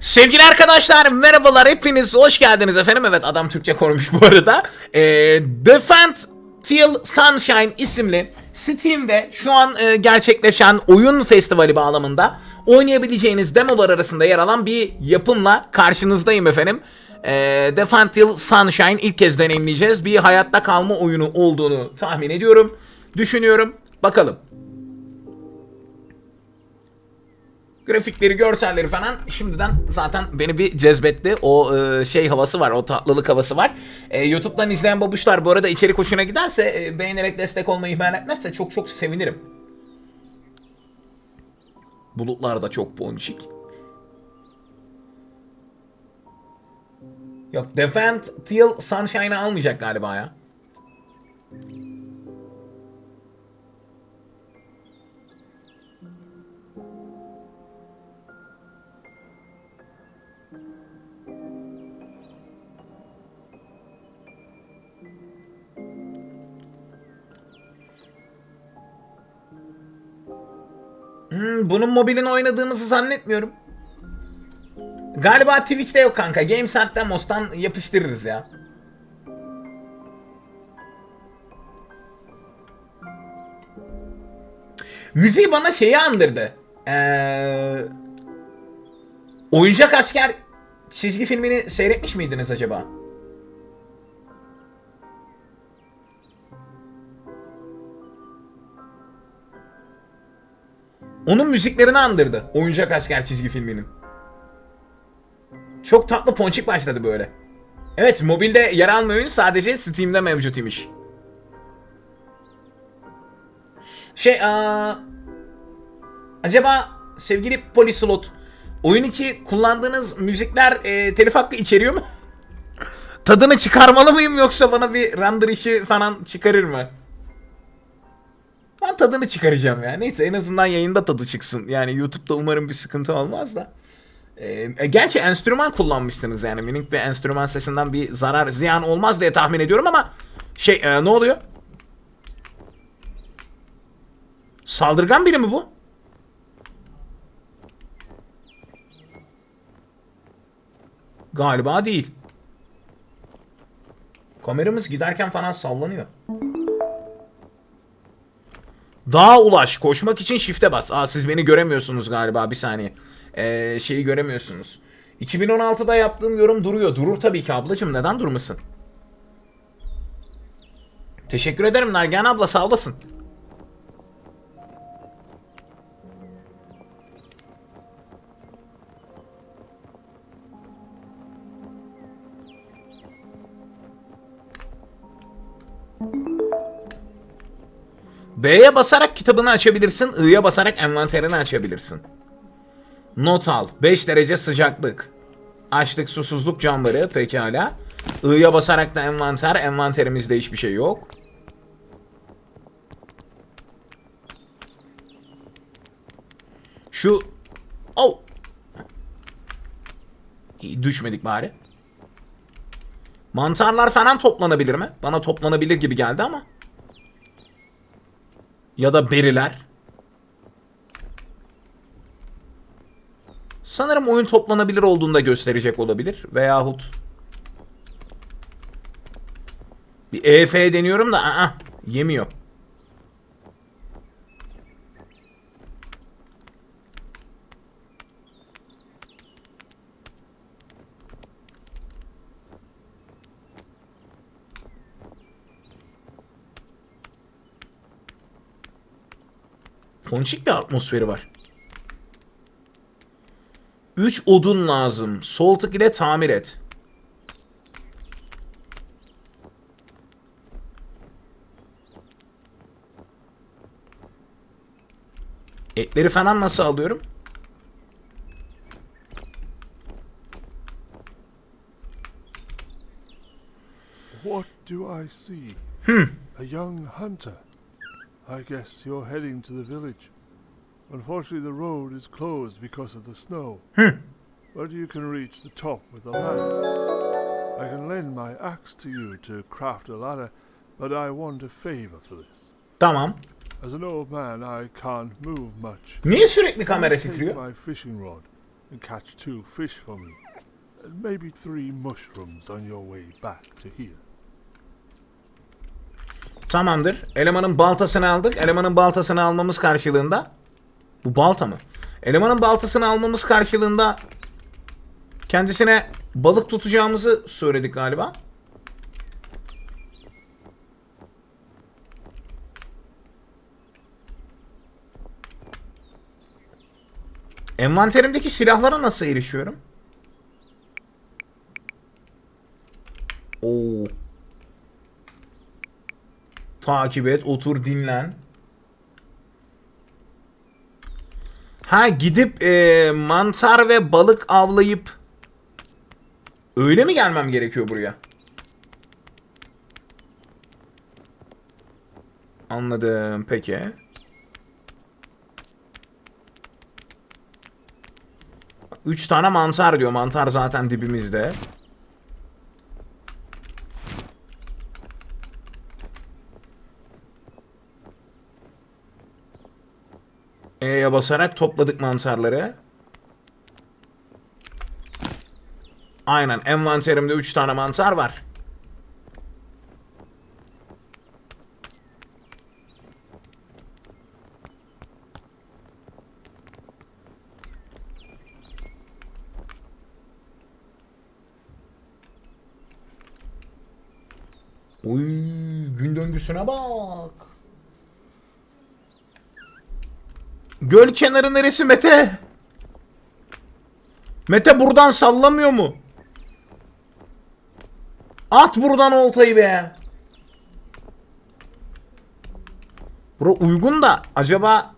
Sevgili arkadaşlar merhabalar hepiniz hoş geldiniz efendim. Evet adam Türkçe korumuş bu arada. Ee, Defend Till Sunshine isimli Steam'de şu an e, gerçekleşen oyun festivali bağlamında oynayabileceğiniz demolar arasında yer alan bir yapımla karşınızdayım efendim. Ee, Defend Till Sunshine ilk kez deneyimleyeceğiz. Bir hayatta kalma oyunu olduğunu tahmin ediyorum. Düşünüyorum. Bakalım. Grafikleri, görselleri falan şimdiden zaten beni bir cezbetti. O e, şey havası var, o tatlılık havası var. E, YouTube'dan izleyen babuşlar bu arada içerik hoşuna giderse, e, beğenerek destek olmayı ihmal etmezse çok çok sevinirim. Bulutlar da çok ponçik. Yok, Defend Till Sunshine'ı almayacak galiba ya. Hmm, bunun mobilini oynadığımızı zannetmiyorum. Galiba Twitch'te yok kanka. GameSat Demos'tan yapıştırırız ya. Müziği bana şeyi andırdı. Ee, Oyuncak Asker çizgi filmini seyretmiş miydiniz acaba? Onun müziklerini andırdı. Oyuncak Asker çizgi filminin. Çok tatlı ponçik başladı böyle. Evet mobilde yer oyun sadece Steam'de mevcut imiş. Şey aa, acaba sevgili Polislot oyun içi kullandığınız müzikler e, telif hakkı içeriyor mu? Tadını çıkarmalı mıyım yoksa bana bir render işi falan çıkarır mı? Ben tadını çıkaracağım ya. Neyse en azından yayında tadı çıksın. Yani YouTube'da umarım bir sıkıntı olmaz da. Ee, e, gerçi enstrüman kullanmışsınız yani. Minik bir enstrüman sesinden bir zarar, ziyan olmaz diye tahmin ediyorum ama şey e, ne oluyor? Saldırgan biri mi bu? Galiba değil. Kameramız giderken falan sallanıyor. Dağa ulaş. Koşmak için shift'e bas. Aa siz beni göremiyorsunuz galiba. Bir saniye. Ee, şeyi göremiyorsunuz. 2016'da yaptığım yorum duruyor. Durur tabii ki ablacım. Neden durmasın? Teşekkür ederim Nergen abla sağ olasın. B'ye basarak kitabını açabilirsin. I'ya basarak envanterini açabilirsin. Not al. 5 derece sıcaklık. Açlık, susuzluk camları. Pekala. I'ya basarak da envanter. Envanterimizde hiçbir şey yok. Şu... Oh! İyi, düşmedik bari. Mantarlar falan toplanabilir mi? Bana toplanabilir gibi geldi ama. Ya da beriler. Sanırım oyun toplanabilir olduğunda gösterecek olabilir. Veyahut bir EF deniyorum da aa, yemiyor. Ponçik bir atmosferi var. 3 odun lazım. Sol tık ile tamir et. Etleri falan nasıl alıyorum? What do I see? A young hunter. I guess you're heading to the village. Unfortunately, the road is closed because of the snow. But you can reach the top with a ladder. I can lend my axe to you to craft a ladder, but I want a favor for this. Tamam. As an old man, I can't move much. Niye sürekli kamera Take titriyor? my fishing rod. and catch two fish for me, and maybe three mushrooms on your way back to here. Tamamdır. Elemanın baltasını aldık. Elemanın baltasını almamız karşılığında bu balta mı? Elemanın baltasını almamız karşılığında kendisine balık tutacağımızı söyledik galiba. Envanterimdeki silahlara nasıl erişiyorum? Takip et, otur, dinlen. Ha gidip e, mantar ve balık avlayıp öyle mi gelmem gerekiyor buraya? Anladım. Peki. Üç tane mantar diyor. Mantar zaten dibimizde. E'ye basarak topladık mantarları. Aynen envanterimde 3 tane mantar var. Uy, gün döngüsüne bak. Göl kenarı neresi Mete? Mete buradan sallamıyor mu? At buradan oltayı be. Bura uygun da acaba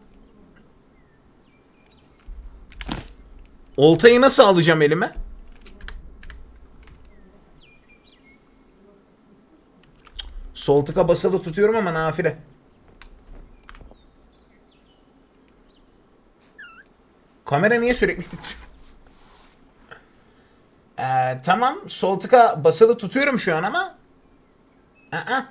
oltayı nasıl alacağım elime? Sol tıka basılı tutuyorum ama nafile. Kamera niye sürekli titriyor? Ee, tamam. Sol tıka basılı tutuyorum şu an ama. Aa.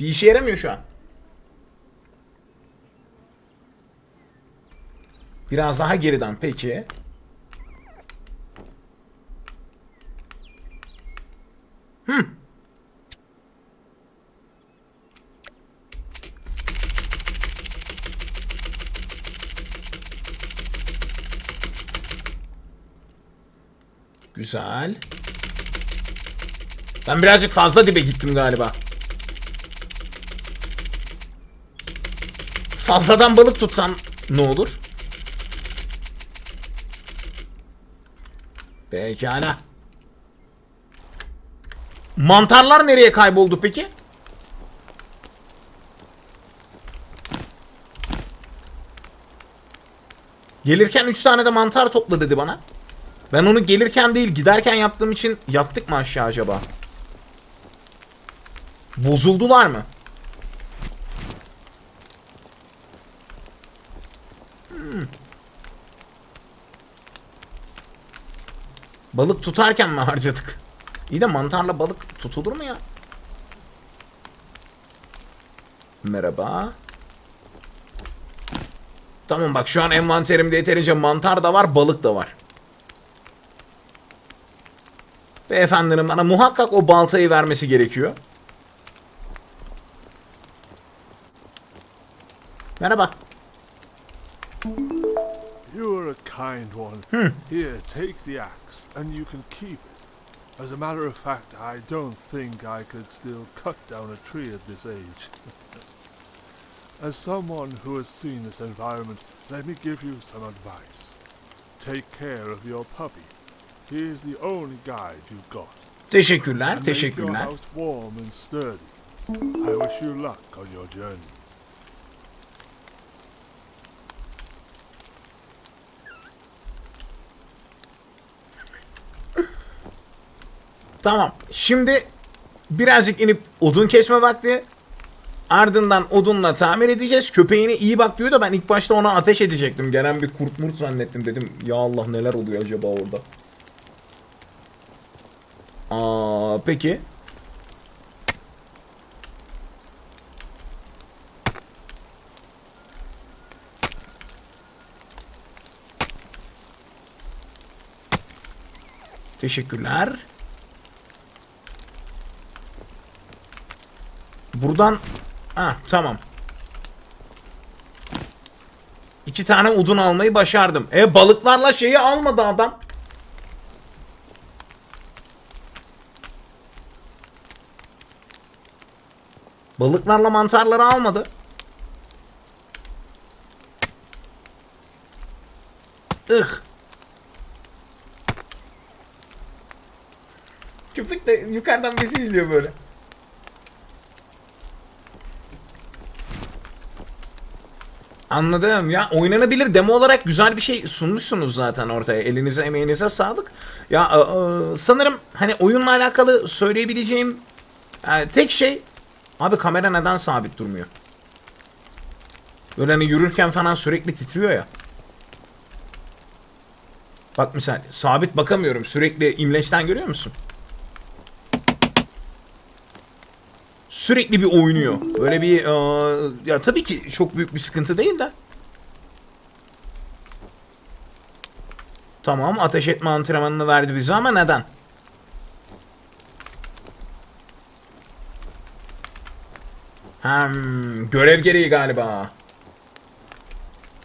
Bir işe yaramıyor şu an. Biraz daha geriden peki. Güzel. Ben birazcık fazla dibe gittim galiba. Fazladan balık tutsam ne olur? Pekala. Mantarlar nereye kayboldu peki? Gelirken 3 tane de mantar topla dedi bana. Ben onu gelirken değil giderken yaptığım için yattık mı aşağı acaba? Bozuldular mı? Hmm. Balık tutarken mi harcadık? İyi de mantarla balık tutulur mu ya? Merhaba. Tamam bak şu an envanterimde yeterince mantar da var, balık da var. Beyefendinin bana muhakkak o baltayı vermesi gerekiyor. Merhaba. You are a kind one. Here, take the axe, and you can keep it. As a matter of fact, I don't think I could still cut down a tree at this age. As someone who has seen this environment, let me give you some advice. Take care of your puppy. Teşekkürler, teşekkürler. house warm and sturdy. I wish you luck on your journey. Tamam. Şimdi birazcık inip odun kesme vakti. Ardından odunla tamir edeceğiz. Köpeğine iyi bak diyor da ben ilk başta ona ateş edecektim. Gelen bir kurt murt zannettim dedim. Ya Allah neler oluyor acaba orada. Aa, peki. Teşekkürler. Buradan... Ha tamam. İki tane odun almayı başardım. E balıklarla şeyi almadı adam. Balıklarla mantarları almadı. Ih. Köpek de yukarıdan bizi izliyor böyle. Anladım ya oynanabilir demo olarak güzel bir şey sunmuşsunuz zaten ortaya elinize emeğinize sağlık. Ya e, e, sanırım hani oyunla alakalı söyleyebileceğim e, tek şey abi kamera neden sabit durmuyor? Böyle hani yürürken falan sürekli titriyor ya. Bak misal sabit bakamıyorum sürekli imleçten görüyor musun? Sürekli bir oynuyor. Böyle bir eee, ya tabii ki çok büyük bir sıkıntı değil de. Tamam ateş etme antrenmanını verdi bize ama neden? Hmm, görev gereği galiba.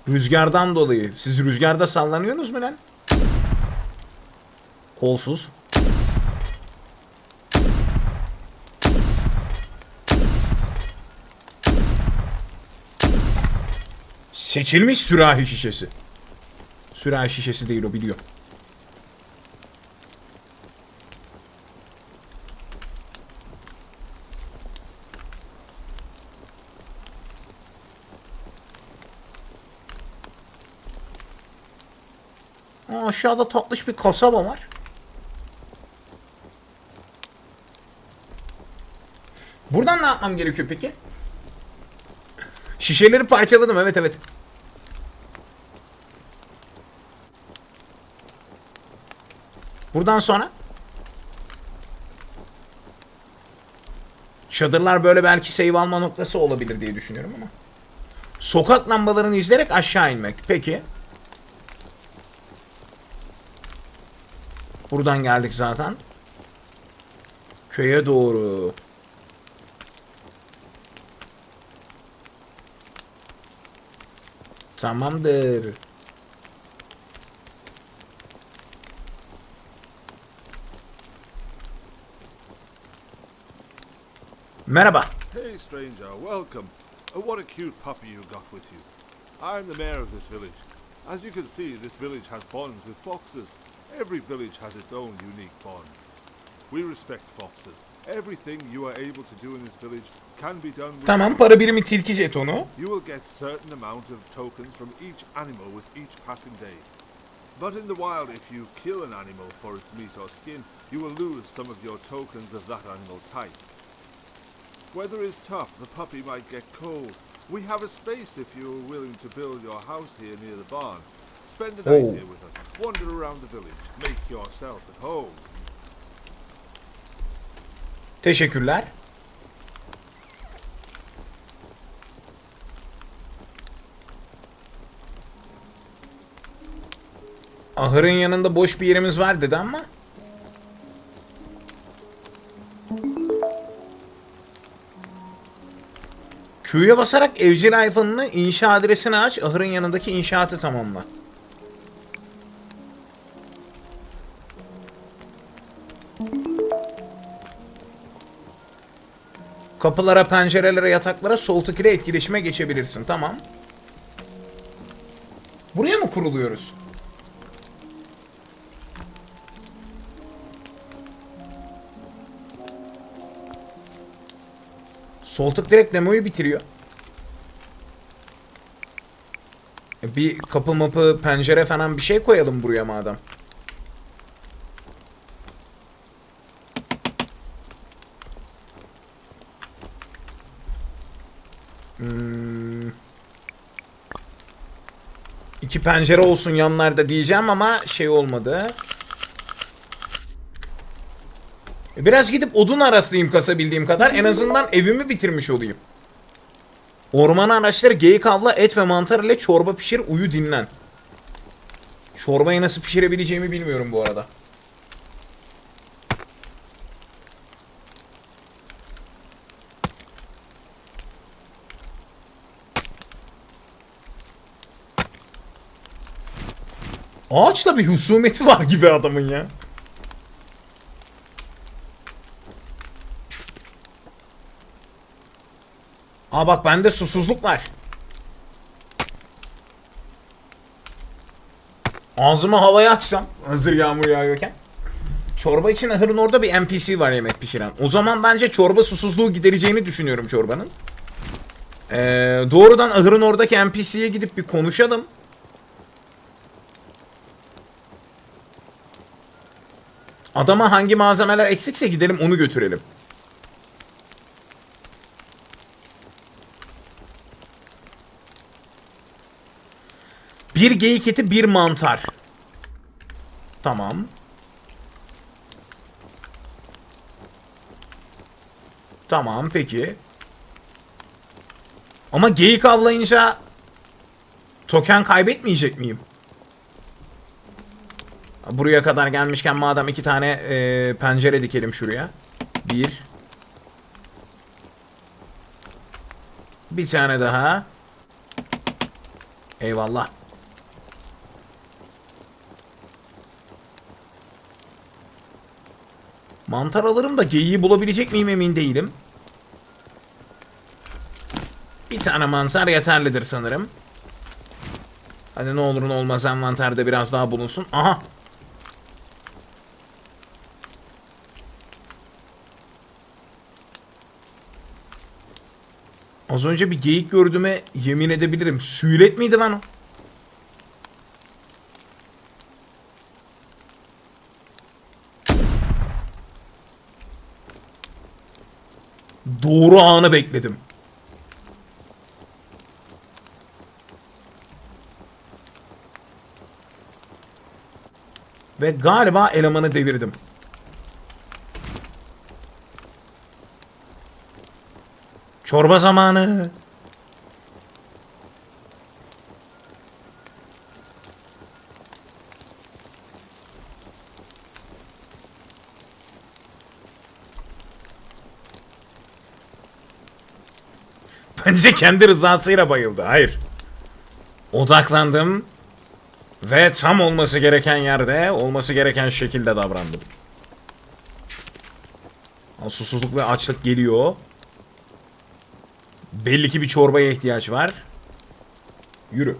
Rüzgardan dolayı. Siz rüzgarda sallanıyorsunuz mu lan? Kolsuz. Seçilmiş sürahi şişesi. Sürahi şişesi değil o biliyor. Aşağıda tatlış bir kasaba var. Buradan ne yapmam gerekiyor peki? Şişeleri parçaladım evet evet. Buradan sonra Çadırlar böyle belki save alma noktası olabilir diye düşünüyorum ama. Sokak lambalarını izleyerek aşağı inmek. Peki. Buradan geldik zaten. Köye doğru. Tamamdır. Merhaba. Hey, stranger, welcome. Uh, what a cute puppy you got with you. I'm the mayor of this village. As you can see, this village has bonds with foxes. Every village has its own unique bonds. We respect foxes. Everything you are able to do in this village can be done with Tamam para birimi tilki jetonu. You will get certain amount of tokens from each animal with each passing day. But in the wild, if you kill an animal for its meat or skin, you will lose some of your tokens of that animal type. Weather is tough, the puppy might get cold. We have a space if you are willing to build your house here near the barn. Spend night Oh. here with us. Wander around the village. Make yourself at home. Teşekkürler. Ahırın yanında boş bir yerimiz var dedi ama. Q'ya basarak evcil iPhone'ını inşa adresini aç. Ahırın yanındaki inşaatı tamamla. Kapılara, pencerelere, yataklara sol tık ile etkileşime geçebilirsin. Tamam. Buraya mı kuruluyoruz? Sol tık direkt demoyu bitiriyor. E, Bir kapı mapı, pencere falan bir şey koyalım buraya madem. Hmm. İki pencere olsun yanlarda diyeceğim ama şey olmadı. Biraz gidip odun araslayayım kasabildiğim kadar. En azından evimi bitirmiş olayım. Orman araçları geyik avla et ve mantar ile çorba pişir uyu dinlen. Çorbayı nasıl pişirebileceğimi bilmiyorum bu arada. Ağaçla bir husumeti var gibi adamın ya. Aa bak bende susuzluk var. Ağzımı havaya açsam hazır yağmur yağıyorken. Çorba için ahırın orada bir NPC var yemek pişiren. O zaman bence çorba susuzluğu gidereceğini düşünüyorum çorbanın. Ee, doğrudan ahırın oradaki NPC'ye gidip bir konuşalım. Adama hangi malzemeler eksikse gidelim onu götürelim. Bir geyik eti, bir mantar. Tamam. Tamam peki. Ama geyik avlayınca token kaybetmeyecek miyim? Buraya kadar gelmişken madem iki tane e, pencere dikelim şuraya. Bir. Bir tane daha. Eyvallah. Mantar alırım da geyiği bulabilecek miyim emin değilim. Bir tane mantar yeterlidir sanırım. Hadi ne olur ne olmaz envanterde biraz daha bulunsun. Aha. Az önce bir geyik gördüğüme yemin edebilirim. Sület miydi lan o? Doğru anı bekledim. Ve galiba elemanı devirdim. Çorba zamanı. Bence kendi rızasıyla bayıldı. Hayır. Odaklandım. Ve tam olması gereken yerde, olması gereken şekilde davrandım. Susuzluk ve açlık geliyor. Belli ki bir çorbaya ihtiyaç var. Yürü.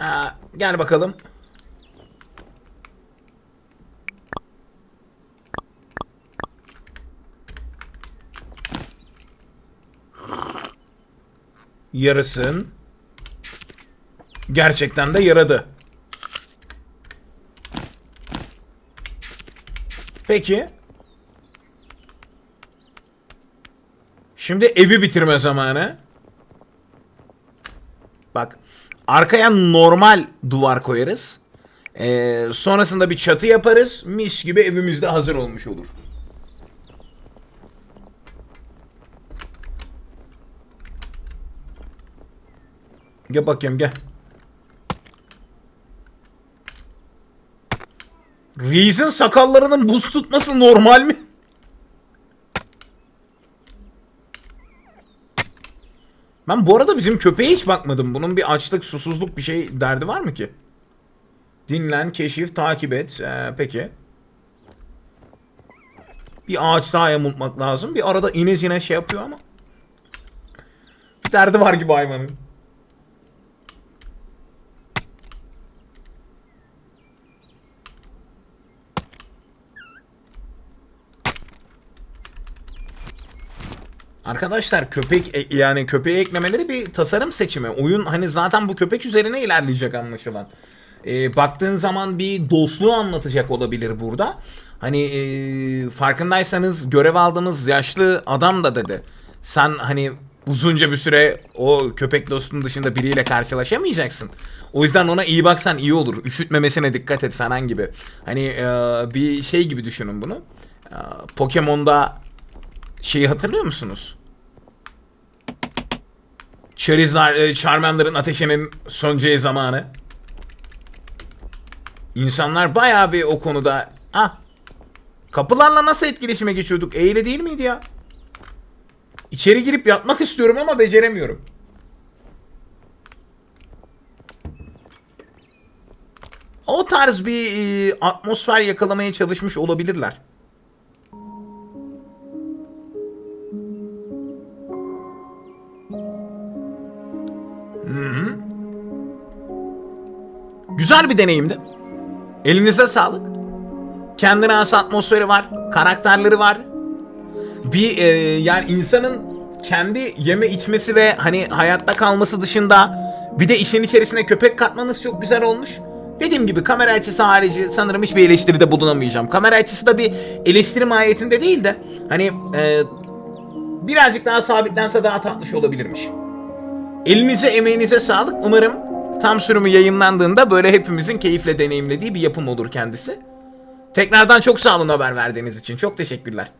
Aa, gel bakalım. Yarısın. Gerçekten de yaradı. Peki. Şimdi evi bitirme zamanı. Bak. Arkaya normal duvar koyarız. Ee, sonrasında bir çatı yaparız. Mis gibi evimiz de hazır olmuş olur. Gel bakayım gel. Reis'in sakallarının buz tutması normal mi? Ben bu arada bizim köpeğe hiç bakmadım. Bunun bir açlık, susuzluk bir şey derdi var mı ki? Dinlen, keşif, takip et. Ee, peki. Bir ağaç daha yamultmak lazım. Bir arada ine zine şey yapıyor ama. Bir derdi var gibi hayvanın. Arkadaşlar köpek e- yani köpeği eklemeleri bir tasarım seçimi. Oyun hani zaten bu köpek üzerine ilerleyecek anlaşılan. Ee, baktığın zaman bir dostluğu anlatacak olabilir burada. Hani e, farkındaysanız görev aldığımız yaşlı adam da dedi. Sen hani uzunca bir süre o köpek dostunun dışında biriyle karşılaşamayacaksın. O yüzden ona iyi baksan iyi olur. Üşütmemesine dikkat et falan gibi. Hani e, bir şey gibi düşünün bunu. E, Pokemon'da şeyi hatırlıyor musunuz? Charizard, e, Charmander'ın ateşinin söneceği zamanı. İnsanlar bayağı bir o konuda ah Kapılarla nasıl etkileşime geçiyorduk? E ile değil miydi ya? İçeri girip yatmak istiyorum ama beceremiyorum. O tarz bir e, atmosfer yakalamaya çalışmış olabilirler. Güzel bir deneyimdi. Elinize sağlık. Kendine has atmosferi var, karakterleri var. Bir e, yani insanın kendi yeme içmesi ve hani hayatta kalması dışında bir de işin içerisine köpek katmanız çok güzel olmuş. Dediğim gibi kamera açısı harici sanırım hiçbir eleştiride bulunamayacağım. Kamera açısı da bir eleştiri mahiyetinde değil de hani e, birazcık daha sabitlense daha tatlış olabilirmiş. Elinize emeğinize sağlık. Umarım tam sürümü yayınlandığında böyle hepimizin keyifle deneyimlediği bir yapım olur kendisi. Tekrardan çok sağ olun haber verdiğiniz için. Çok teşekkürler.